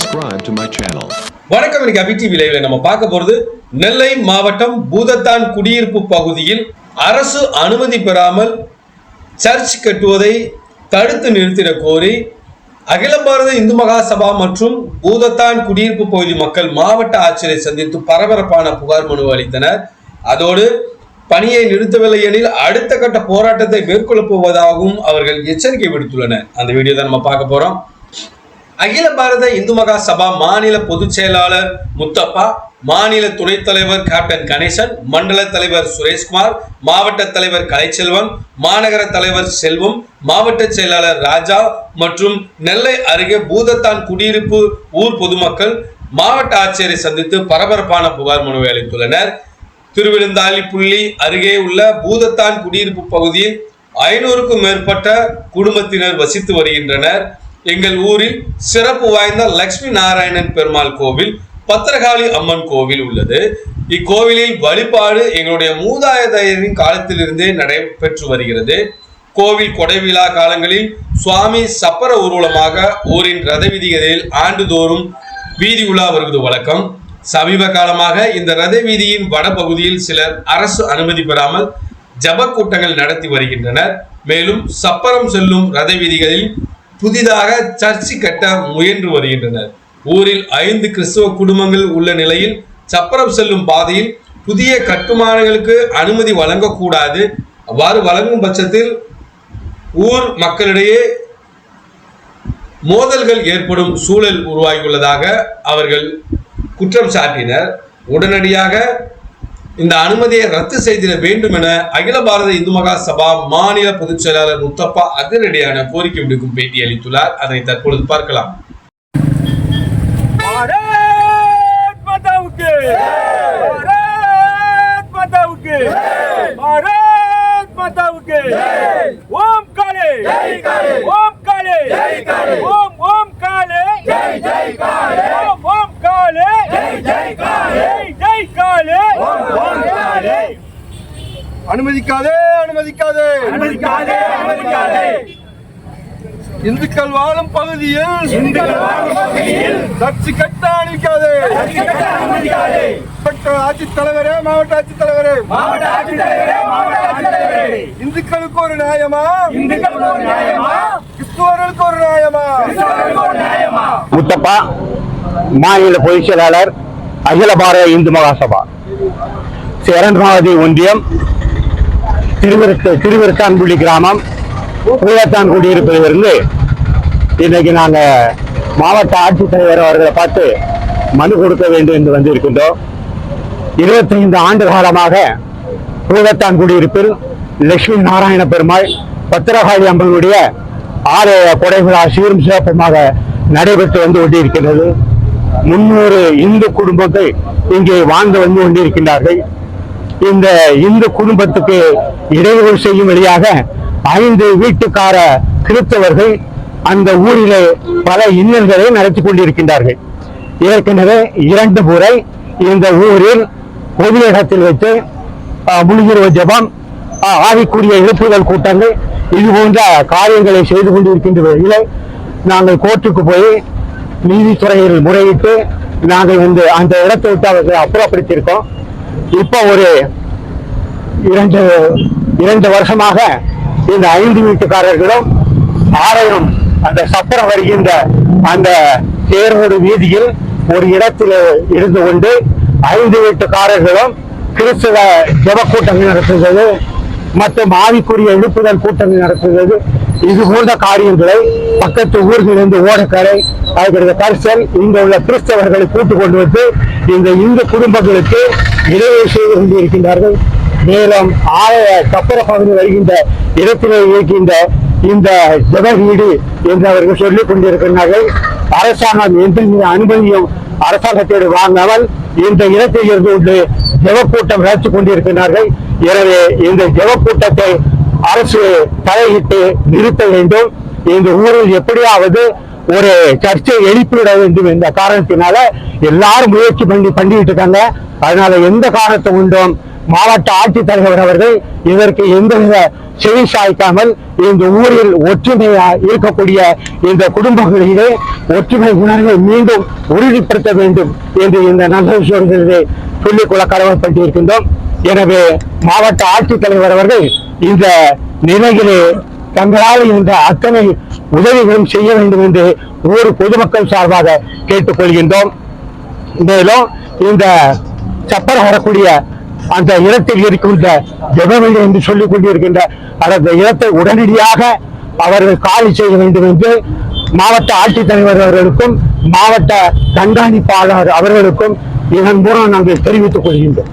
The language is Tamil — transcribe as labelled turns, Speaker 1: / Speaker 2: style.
Speaker 1: subscribe to my channel.
Speaker 2: வணக்கம் இன்னைக்கு அபி டிவி லைவ்ல நம்ம பார்க்க போறது நெல்லை மாவட்டம் பூதத்தான் குடியிருப்பு பகுதியில் அரசு அனுமதி பெறாமல் சர்ச் கட்டுவதை தடுத்து நிறுத்திட கோரி அகில பாரத இந்து மகா சபா மற்றும் பூதத்தான் குடியிருப்பு பகுதி மக்கள் மாவட்ட ஆட்சியரை சந்தித்து பரபரப்பான புகார் மனு அளித்தனர். அதோடு பணியை நிறுத்தவில்லை எனில் அடுத்த கட்ட போராட்டத்தை மேற்கொள்ளப் போவதாகவும் அவர்கள் எச்சரிக்கை விடுத்துள்ளனர். அந்த வீடியோ தான் நம்ம பார்க்க போறோம். அகில பாரத இந்து மகா சபா மாநில பொதுச் செயலாளர் முத்தப்பா மாநில துணைத் தலைவர் கேப்டன் கணேசன் மண்டல தலைவர் சுரேஷ்குமார் மாவட்ட தலைவர் கலைச்செல்வன் மாநகர தலைவர் செல்வம் மாவட்ட செயலாளர் ராஜா மற்றும் நெல்லை அருகே பூதத்தான் குடியிருப்பு ஊர் பொதுமக்கள் மாவட்ட ஆட்சியரை சந்தித்து பரபரப்பான புகார் மனுவை அளித்துள்ளனர். திருவிழுந்தாளிப்புள்ளி அருகே உள்ள பூதத்தான் குடியிருப்பு பகுதியில் ஐநூறுக்கும் மேற்பட்ட குடும்பத்தினர் வசித்து வருகின்றனர். எங்கள் ஊரில் சிறப்பு வாய்ந்த லக்ஷ்மி நாராயணன் பெருமாள் கோவில் பத்திரகாளி அம்மன் கோவில் உள்ளது. இக்கோவிலில் வழிபாடு எங்களுடைய மூதாதையரின் காலத்திலிருந்தே நடைபெற்று வருகிறது. கோவில் கொடை விழா காலங்களில் சுவாமி சப்பர ஊர்வலமாக ஊரின் ரத வீதிகளில் ஆண்டுதோறும் வீதி உலா வருவது வழக்கம். சமீப காலமாக இந்த ரத வீதியின் வடபகுதியில் சிலர் அரசு அனுமதி பெறாமல் ஜப கூட்டங்கள் நடத்தி வருகின்றனர். மேலும் சப்பரம் செல்லும் ரத வீதிகளில் புதிதாக சர்ச்சு கட்ட முயன்று வருகின்றனர். ஊரில் ஐந்து கிறிஸ்தவ குடும்பங்கள் உள்ள நிலையில் சப்பரம் செல்லும் பாதையில் புதிய கட்டுமானங்களுக்கு அனுமதி வழங்கக்கூடாது. அவ்வாறு வழங்கும் பட்சத்தில் ஊர் மக்களிடையே மோதல்கள் ஏற்படும் சூழல் உருவாகியுள்ளதாக அவர்கள் குற்றம் சாட்டினர். உடனடியாக இந்த அனுமதியை ரத்து செய்திட வேண்டும் என அகில பாரத இந்து மகா சபா மாநில பொதுச் செயலாளர் முத்தப்பா அதிரடியான கோரிக்கை விடுக்கும் பேட்டி அளித்துள்ளார். அதனை தற்பொழுது பார்க்கலாம்.
Speaker 3: அனுமதிக்காதே அனுமதிக்காதே. அனுமதிக்காதே அனுமதிக்காதே. இந்துக்கள் வாழும் பகுதியில் இந்துக்கள் வாழும் பகுதியில் சர்ச்சு கட்ட அனுமதிக்காதே. அனுமதிக்காதே. ஆட்சித் தலைவரே மாவட்ட ஆட்சித் தலைவரே மாவட்ட ஆட்சித் தலைவரே மாவட்ட ஆட்சித் தலைவரே இந்துக்களுக்கு ஒரு நியாயமா? இந்துக்களுக்கு ஒரு நியாயமா? கிறிஸ்துவர்களுக்கு ஒரு நியாயமா? கிறிஸ்துவர்களுக்கு ஒரு நியாயமா?
Speaker 4: முத்தப்பா மாநில பொதுச் செயலாளர் அகில பாரத இந்து மகாசபா. இரண்டாவது ஒன்றியம் திருவிருத்து திருவிருத்தான்குடி கிராமம். பூலத்தான் குடியிருப்பிலிருந்து இன்னைக்கு நாங்கள் மாவட்ட ஆட்சித்தலைவர் அவர்களை பார்த்து மனு கொடுக்க வேண்டும் என்று வந்திருக்கின்றோம். இருபத்தைந்து ஆண்டு காலமாக பூலத்தான் குடியிருப்பில் லட்சுமி நாராயண பெருமாள் பத்திரகாளி அம்மனுடைய ஆலய கொடை சீரும் சிறப்புமாக நடைபெற்று வந்து கொண்டிருக்கிறது முன்னூறு இந்து குடும்பங்கள் இங்கே வாழ்ந்து வந்து கொண்டிருக்கின்றார்கள். இந்த இந்து குடும்பத்துக்கு இடையூறு செய்யும் வழியாக ஐந்து வீட்டுக்கார கிறிஸ்தவர்கள் அந்த ஊரிலே பல இன்னல்களை நடத்தி கொண்டிருக்கின்றார்கள். ஏற்கனவே இரண்டு முறை இந்த ஊரில் பொது இடத்தில் வைத்து அஹ், முழுகிற ஜபம் ஆவிக்குரிய இழப்புகள் கூட்டங்கள் இது போன்ற காரியங்களை செய்து கொண்டிருக்கின்ற வகையில் நாங்கள் கோர்ட்டுக்கு போய் நீதித்துறையில் முறையிட்டு நாங்கள் வந்து அந்த இடத்தை விட்டு அவர்களை அப்புறப்படுத்தியிருக்கோம். இப்போ ஒரு இரண்டு இரண்டு வருஷமாக இந்த ஐந்து வீட்டுக்காரர்களும் ஆலயம் அந்த சப்பரம் வருகின்ற அந்த தேரோடு வீதியில் ஒரு இடத்தில் இருந்து கொண்டு ஐந்து வீட்டுக்காரர்களும் கிறிஸ்தவ ஜப கூட்டங்கள் நடத்துகிறது மற்றும் ஆவிக்குரிய எழுப்புதல் கூட்டங்கள் நடத்துகிறது. இது போன்ற காரியங்களை பக்கத்து ஊர்களிலிருந்து ஓடக்கரை அதுக்கு கரிசல் இங்க உள்ள கிறிஸ்தவர்களை கூட்டுக் கொண்டு வந்து இந்த இந்து குடும்பங்களுக்கு இடைவெளி செய்து கொண்டிருக்கின்றார்கள். மேலும் ஆலய கப்பர பகுதி வருகின்ற இடத்திலே இருக்கின்ற இந்த ஜெப வீடு என்று அவர்கள் சொல்லிக் கொண்டிருக்கிறார்கள். அரசாங்கம் எந்த அனுமதியும் அரசாங்கத்தோடு வாங்காமல் இந்த இடத்தில் இருந்து ஜெவக்கூட்டம் நடத்தி கொண்டிருக்கிறார்கள். எனவே இந்த ஜெவக்கூட்டத்தை அரசு தலையிட்டு நிறுத்த வேண்டும். இந்த ஊரில் எப்படியாவது ஒரு சர்ச்சை எழுப்பிவிட வேண்டும் என்ற காரணத்தினால எல்லாரும் முயற்சி பண்ணி பண்ணிட்டு இருக்காங்க. அதனால எந்த காரணத்தை உண்டும் மாவட்ட ஆட்சித்தலைவர் அவர்கள் இதற்கு எந்தவித செவி சாய்க்காமல் இந்த ஊரில் ஒற்றுமையா இருக்கக்கூடிய இந்த குடும்பங்களிலே ஒற்றுமை உணர்வை மீண்டும் உறுதிப்படுத்த வேண்டும் என்று இந்த நல்ல சொல்களிலே சொல்லிக்கொள்ள கடமைப்பட்டிருக்கின்றோம். எனவே மாவட்ட ஆட்சித்தலைவர் அவர்கள் இந்த நிலையிலே தங்களால் இந்த அத்தனை உதவிகளும் செய்ய வேண்டும் என்று ஊர் பொதுமக்கள் சார்பாக கேட்டுக்கொள்கின்றோம். மேலும் இந்த சப்பர் வரக்கூடிய அந்த இடத்தில் இருக்கின்ற ஜெபவெளி என்று சொல்லிக் கொண்டிருக்கின்ற அந்த இடத்தை உடனடியாக அவர்கள் காலி செய்ய வேண்டும் என்று மாவட்ட ஆட்சித்தலைவர் அவர்களுக்கும் மாவட்ட கண்காணிப்பாளர் அவர்களுக்கும் இதன் மூலம் நாங்கள் தெரிவித்துக் கொள்கின்றோம்.